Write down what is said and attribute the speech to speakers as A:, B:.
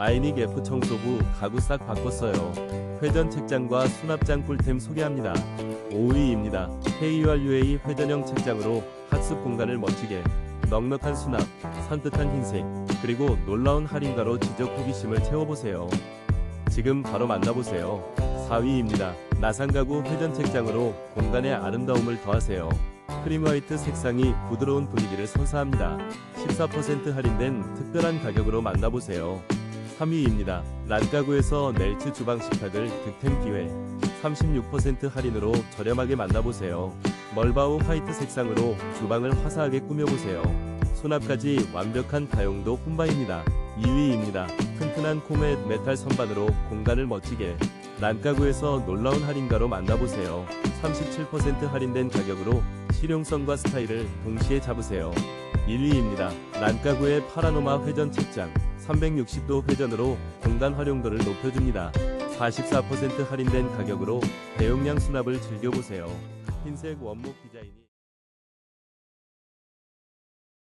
A: 아이닉 F 청소부 가구 싹 바꿨어요. 회전 책장과 수납장 꿀템 소개합니다. 5위입니다. KURUA 회전형 책장으로 학습 공간을 멋지게 넉넉한 수납, 산뜻한 흰색, 그리고 놀라운 할인가로 지적 호기심을 채워보세요. 지금 바로 만나보세요. 4위입니다. 나상 가구 회전 책장으로 공간의 아름다움을 더하세요. 크림 화이트 색상이 부드러운 분위기를 선사합니다. 14% 할인된 특별한 가격으로 만나보세요. 3위입니다. 란가구에서 넬츠 주방 식탁을 득템 기회 36% 할인으로 저렴하게 만나보세요. 멀바우 화이트 색상으로 주방을 화사하게 꾸며보세요. 수납까지 완벽한 다용도 품바입니다. 2위입니다. 튼튼한 코멧 메탈 선반으로 공간을 멋지게 란가구에서 놀라운 할인가로 만나보세요. 37% 할인된 가격으로 실용성과 스타일을 동시에 잡으세요. 1위입니다. 란가구의 파라노마 회전 책장 360도 회전으로 공간 활용도를 높여줍니다. 44% 할인된 가격으로 대용량 수납을 즐겨보세요. 흰색 원목 디자인이